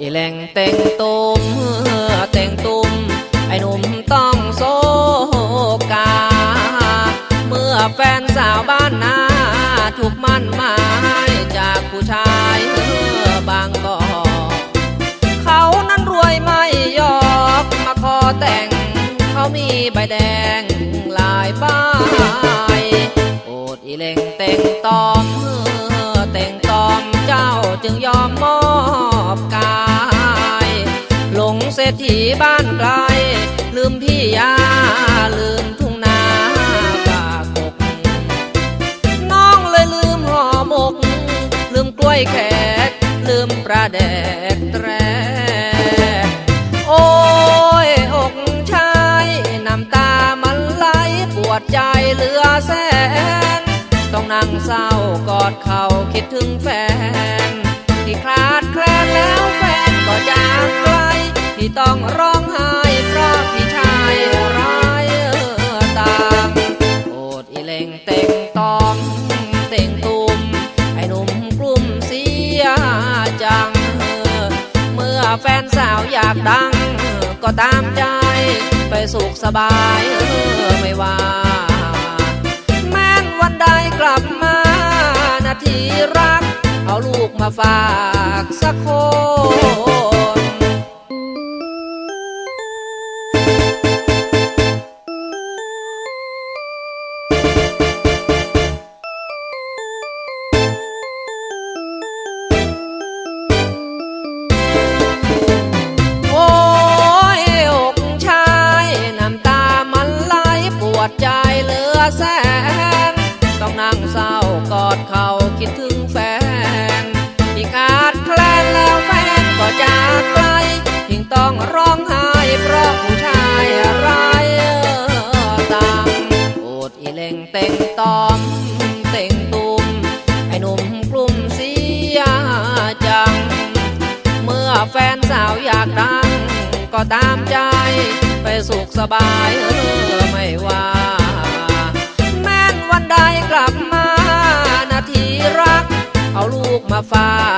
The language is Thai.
อีแหลงเต่งตุมเต่งตุมไอ้หนุ่มต้องโซกา เมื่อแฟนสาวบ้านนาถูกมั่นหมายจากผู้ชายบางกอกเขานั้นรวยไม่ยอกมาขอแต่ง เขามีใบแดงหลายใบโอดอีเล่งเต่งตอ บ้านไกล ลืมพี่ยา ลืมทุ่งนาปากก น้องเลยลืมห่อหมก ลืมกล้วยแขก ลืมปลาแดกแตรโอ้ยอกชายน้ำตามันไหลปวดใจเหลือแสน ต้องนั่งเศร้ากอดเข่าคิดถึงแฟน ที่คลาดแคลนแล้วแฟน ต้องร้องไห้เพราะพี่ชายร้ายตามโอดอีเล่งเต่งตอมเต่งตุมไอ้หนุ่มกลุ่มเสียจัง เมื่อแฟนสาวอยากดัง ก็ตามใจไปสุขสบายไม่ว่า แม้นวันใดกลับมานาทีรัก เอาลูกมาฝากสักคน ดอีเล่งเต่งตอม เต่งตุมไอ้หนุ่มกลุ่มเสียจัง เมื่อแฟนสาวอยากดัง ก็ตามใจ ไปสุขสบายเออไม่ว่า แม้นวันใดกลับมา นาทีรัก เอาลูกมาฝาก